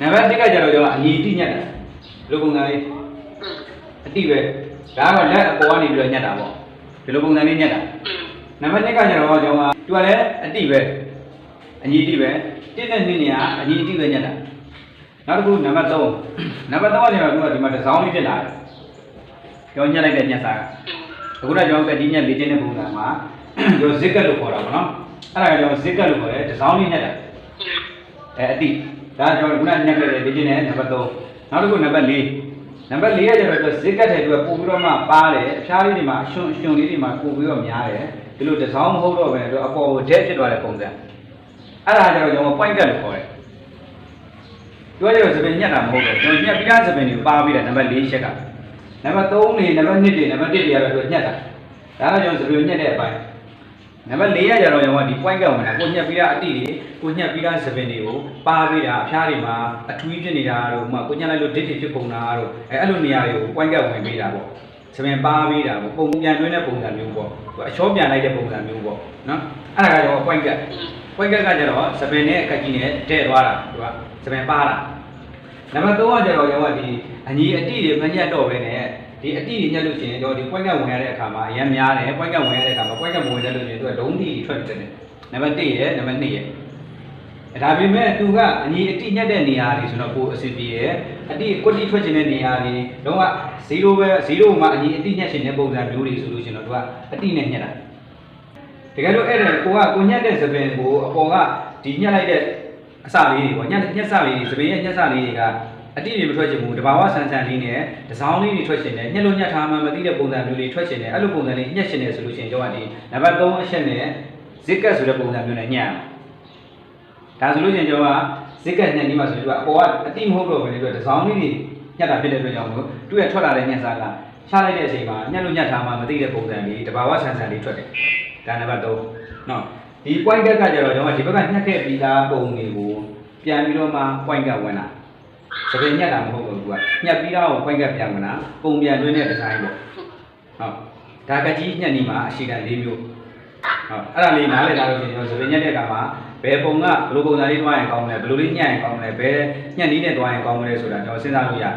နံပါတ်1ကကျတော့ကျွန်တော်အညီတိညက်တာဒီလိုပုံစံလေးအတိပဲဒါကတော့လက်အပေါ်ကနေပြီးတော့ညက်တာပေါ့ဒီလိုပုံစံလေးညက်တာနံပါတ်2ကကျတော့ကျွန်တော်သူကလည်းအတိပဲအညီတိပဲတင်းတဲ့နည်းနေရအညီတိပဲညက်တာနောက်တစ်ခုနံပါတ်3နံပါတ်3ကကျတော့သူကဒီမှာဒီဇိုင်းလေးဖြစ်လာတယ်ကျွန်တော်ညက်လိုက်တဲ့ညက်စာကအခုနကျွန်တော်ကဒီညက်လေးတင်းတဲ့ပုံစံမှာကျွန်တော်ဇစ်ကတ်လို့ခေါ်တာပေါ့နော်အဲ့ဒါကကျွန်တော်ဇစ်ကတ်လို့ခေါ်တယ်ဒီဇိုင်းလေးညက်တာအဲအတိ ဒါကျွန်တော်ခုနညက်ခဲ့တဲ့လေးတင်းနဲ့နံပါတ်3နောက်တစ်ခုနံပါတ်4နံပါတ်4ကကျတော့သူဇစ်ကတ်တယ်သူကပို့ပြီးတော့မှပါတယ်အဖျားလေးတွေမှာအရှင်အရှင်လေးတွေမှာပို့ပြီးတော့များတယ်ဒီလိုတစ်စောင်းမဟုတ်တော့ဘဲသူအပေါ်ကိုဒက်ဖြစ်သွားတဲ့ပုံစံအဲ့ဒါကျတော့ကျွန်တော် point ကတ်လို့ခေါ်တယ်ပြောရတော့စပင်ညက်တာမဟုတ်တော့ကျွန်တော်ညက်ပြီးသားစပင်တွေပါပြီးတာနံပါတ်4ချက်ကနံပါတ်3တွေနံပါတ်2တွေနံပါတ်1တွေကတော့သူညက်တာဒါကကျွန်တော်စပင်ညက်တဲ့အပိုင်း နံပါတ်4ကကျတော့ကျွန်တော်ဒီ point ကတ်ဝင်တာကိုညက်ပြီးသားအတိတွေကိုညက်ပြီးသားစပင်တွေကိုပါပြီးတာအဖျားတွေမှာအထူးဖြစ်နေတာတို့မှကိုညက်လိုက်လို့ဒစ်တွေဖြစ်ပုံတာတို့အဲအဲ့လိုနေရာတွေကို point ကတ်ဝင်ပေးတာပေါ့စပင်ပါပြီးတာပေါ့ပုံပြန်တွင်းတဲ့ပုံစံမျိုးပေါ့သူအချောပြန်လိုက်တဲ့ပုံစံမျိုးပေါ့နော်အဲ့ဒါကကျွန်တော် point ကတ်อืมပွိုက်ကက်ကကျတော့စပင်နဲ့အကက်ကြီးနဲ့တဲ့သွားတာသူကစပင်ပါတာနံပါတ်3ကကျတော့ကျွန်တော်ကဒီအညီအတိတွေမညက်တော့ပဲနဲ့ ဒီအတိတွေညက်လို့ရှိရင်ကျွန်တော်ဒီပွိုက်ကက်ဝင်ရတဲ့အခါမှာအရင်များတယ်ပွိုက်ကက်ဝင်ရတဲ့အခါမှာပွိုက်ကက်မဝင်ရလို့ရှိရင်သူကဒုံးတီထွက်တယ်နံပါတ်1ရယ်နံပါတ်2ရယ်အဲဒါပေမဲ့သူကအညီအတိညက်တဲ့နေရာတွေဆိုတော့ကိုအစီပြေရယ်အတိကွတိထွက်ခြင်းတဲ့နေရာတွေတော့က0ပဲ0မှာအညီအတိညက်ခြင်းတဲ့ပုံစံမျိုးတွေဆိုလို့ရှိရင်တော့သူကအတိနဲ့ညက်တာတကယ်လို့အဲ့ဒါကိုကကိုညက်တဲ့သပင်ကိုအပေါ်ကဒီညက်လိုက်တဲ့အစလေးတွေပေါ့ညက်ညက်စလေးတွေသပင်ရဲ့ညက်စလေးတွေက အတိတွေမထွက်ချင်ဘူးတဘာဝဆန်ဆန်လေးနဲ့တစောင်းလေးတွေထွက်ချင်တယ်ညက်လို့ညက်ထားမှမသိတဲ့ပုံစံမျိုးလေးထွက်ချင်တယ်အဲ့လိုပုံစံလေးညက်ချင်တယ်ဆိုလို့ရှိရင်ကျွန်တော်ကဒီနံပါတ်3အချက်နဲ့ဇစ်ကတ်ဆိုတဲ့ပုံစံမျိုးနဲ့ညက်အောင်ဒါဆိုလို့ရှိရင်ကျွန်တော်ကဇစ်ကတ်ညက်နေမှဆိုတော့အပေါ်ကအတိမဟုတ်တော့ဘယ်လိုလဲတစောင်းလေးတွေညက်တာဖြစ်တဲ့အတွက်ကြောင့်မို့သူ့ရဲ့ထွက်လာတဲ့ညက်စားကချလိုက်တဲ့အချိန်မှာညက်လို့ညက်ထားမှမသိတဲ့ပုံစံလေးတဘာဝဆန်ဆန်လေးထွက်တယ်ဒါနံပါတ်3နော်ဒီ point ကက်ကကြတော့ကျွန်တော်ဒီဘက်ကညှက်ခဲ့ပြီးသားပုံတွေကိုပြန်ပြီးတော့မှ point ကဝင်လာ စပယ်ညက်တာမဟုတ်ဘူးသူကညက်ပြီးသားကို point ကပြန်ဝင်လာပုံပြန်တွင်းတဲ့ဒီဇိုင်းပေါ့ဟုတ်ဒါကကြီးညက်နေမှာအရှိတန်၄မျိုးဟုတ်အဲ့ဒါလေးနားလည်ထားလို့ရှိရင်ကျွန်တော်စပယ်ညက်တဲ့အခါမှာဘယ်ပုံကဘယ်လိုပုံစံလေးတွားရင်ကောင်းမလဲဘယ်လိုလေးညက်ရင်ကောင်းမလဲဘယ်ညက်နည်းနဲ့တွားရင်ကောင်းမလဲဆိုတာကျွန်တော်စဉ်းစားလို့ရတယ်